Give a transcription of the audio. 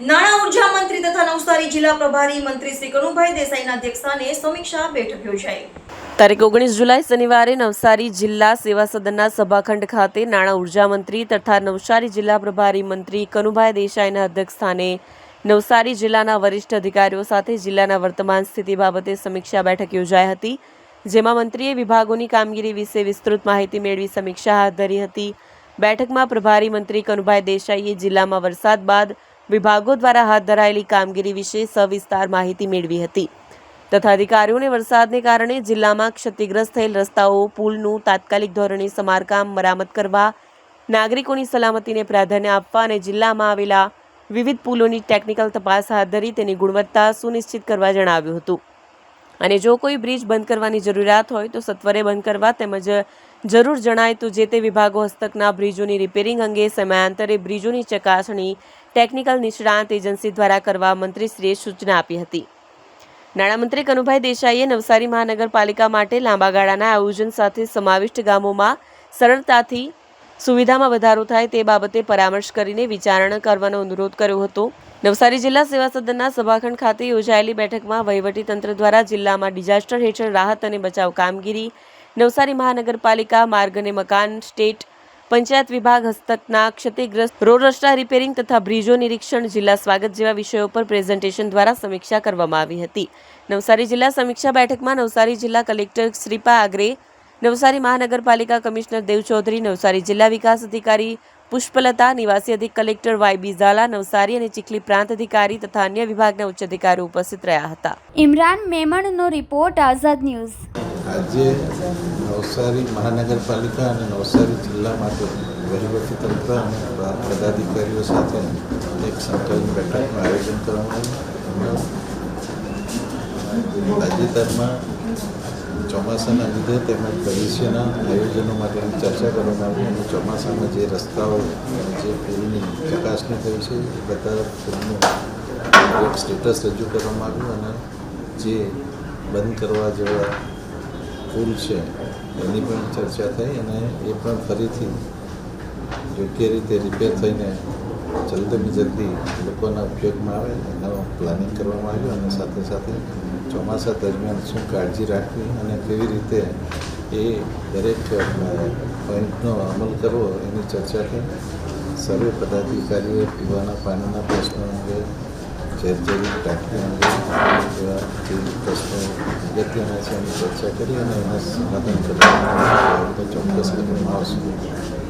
નાણાં ઊર્જા મંત્રી તથા નવસારી જિલ્લા પ્રભારી મંત્રી શ્રી કનુભાઈ દેસાઈના અધ્યક્ષસ્થાને સમીક્ષા બેઠક યોજાઈ. તારીખ ઓગણીસ જુલાઈ શનિવારે નવસારી જિલ્લા સેવા સદનના સભાખંડ ખાતે નાણાં ઊર્જા મંત્રી તથા નવસારી જિલ્લા પ્રભારી મંત્રી કનુભાઈ દેસાઈના અધ્યક્ષસ્થાને નવસારી જિલ્લાના વરિષ્ઠ અધિકારીઓ સાથે જિલ્લાના વર્તમાન સ્થિતિ બાબતે સમીક્ષા બેઠક યોજાઈ હતી, જેમાં મંત્રીએ વિભાગોની કામગીરી વિશે વિસ્તૃત માહિતી મેળવી સમીક્ષા હાથ ધરી હતી. બેઠકમાં પ્રભારી મંત્રી કનુભાઈ દેસાઈએ જિલ્લામાં વરસાદ બાદ વિભાગો દ્વારા હાથ ધરાયેલી કામગીરી વિશે સવિસ્તાર માહિતી મેળવી હતી. તથા અધિકારીઓને વરસાદને કારણે જિલ્લામાં ક્ષતિગ્રસ્ત થયેલ રસ્તાઓ, પુલનું તાત્કાલિક ધોરણે સમારકામ મરામત કરવા, નાગરિકોની સલામતીને પ્રાધાન્ય આપવા અને જિલ્લામાં આવેલા વિવિધ પુલોની ટેકનિકલ તપાસ હાથ ધરી તેની ગુણવત્તા સુનિશ્ચિત કરવા જણાવ્યું હતું. અને જો કોઈ બ્રિજ બંધ કરવાની જરૂરિયાત હોય તો સત્વરે બંધ કરવા તેમજ જરૂર જણાય તો જે તે વિભાગો હસ્તકના બ્રિજોની રિપેરિંગ અંગે સમયાંતરે બ્રિજોની ચકાસણી ટેકનિકલ નિષ્ણાંત એજન્સી દ્વારા કરવા મંત્રીશ્રીએ સૂચના આપી હતી. નાણામંત્રી કનુભાઈ દેસાઈએ નવસારી મહાનગરપાલિકા માટે લાંબા ગાળાના આયોજન સાથે સમાવિષ્ટ ગામોમાં સરળતાથી સુવિધામાં વધારો થાય તે બાબતે પરામર્શ કરીને વિચારણા કરવાનો અનુરોધ કર્યો હતો. નવસારી જિલ્લા સેવા સદનના સભાખંડ ખાતે યોજાયેલી બેઠકમાં વહીવટીતંત્ર દ્વારા જિલ્લામાં ડિઝાસ્ટર હેઠળ રાહત અને બચાવ કામગીરી, નવસારી મહાનગરપાલિકા માર્ગ અને મકાન, સ્ટેટ પંચાયત વિભાગ હસ્તકના ક્ષતિગ્રસ્ત રોડ રસ્તા રિપેરિંગ તથા બ્રિજો નિરીક્ષણ જિલ્લા સ્વાગત જેવા વિષયો પર પ્રેઝન્ટેશન દ્વારા સમીક્ષા કરવામાં આવી હતી. નવસારી જિલ્લા સમીક્ષા બેઠકમાં નવસારી જિલ્લા કલેક્ટર શ્રીપા આગરે, નવસારી મહાનગરપાલિકા કમિશનર દેવ ચૌધરી, નવસારી જિલ્લા વિકાસ અધિકારી પુષ્પલતા, નિવાસી અધિક collector Y B Zala, Navsari અને ચીખલી પ્રાંત અધિકારી તથા અન્ય વિભાગના ઉચ્ચ અધિકારીઓ ઉપસ્થિત રહ્યા હતા. ઇમરાન મેમણનો રિપોર્ટ આઝાદ ન્યૂઝ. આજે નવસારી મહાનગરપાલિકા અને નવસારી જિલ્લા માટે વહીવટીતંત્ર અને પદાધિકારીઓ સાથે એક સંકલન બેઠકનું આયોજન કરવામાં આવ્યું. તાજેતરમાં ચોમાસાના લીધે તેમજ ભવિષ્યના આયોજનો માટેની ચર્ચા કરવામાં આવી અને ચોમાસામાં જે રસ્તાઓ, જે પુલની ચકાસણી થઈ છે, એ બધા પુલનું એક સ્ટેટસ રજૂ કરવામાં આવ્યું અને જે બંધ કરવા જેવા પુલ છે, એની પણ ચર્ચા થઈ અને એ પણ ફરીથી યોગ્ય રીતે રિપેર થઈને જલ્દીમાં જલ્દી લોકોના ઉપયોગમાં આવે, એનો પ્લાનિંગ કરવામાં આવ્યું અને સાથે સાથે ચોમાસા દરમિયાન શું કાળજી રાખવી અને કેવી રીતે એ દરેક પોઈન્ટનો અમલ કરવો એની ચર્ચા થઈ. સર્વે પદાધિકારીઓએ પીવાના પાણીના પ્રશ્નો અંગે જર્જરી ટાંકી અંગે એવા પ્રશ્નો ચર્ચા કરી અને એના સમાધાન કરવા ચોક્કસ કરવામાં આવશે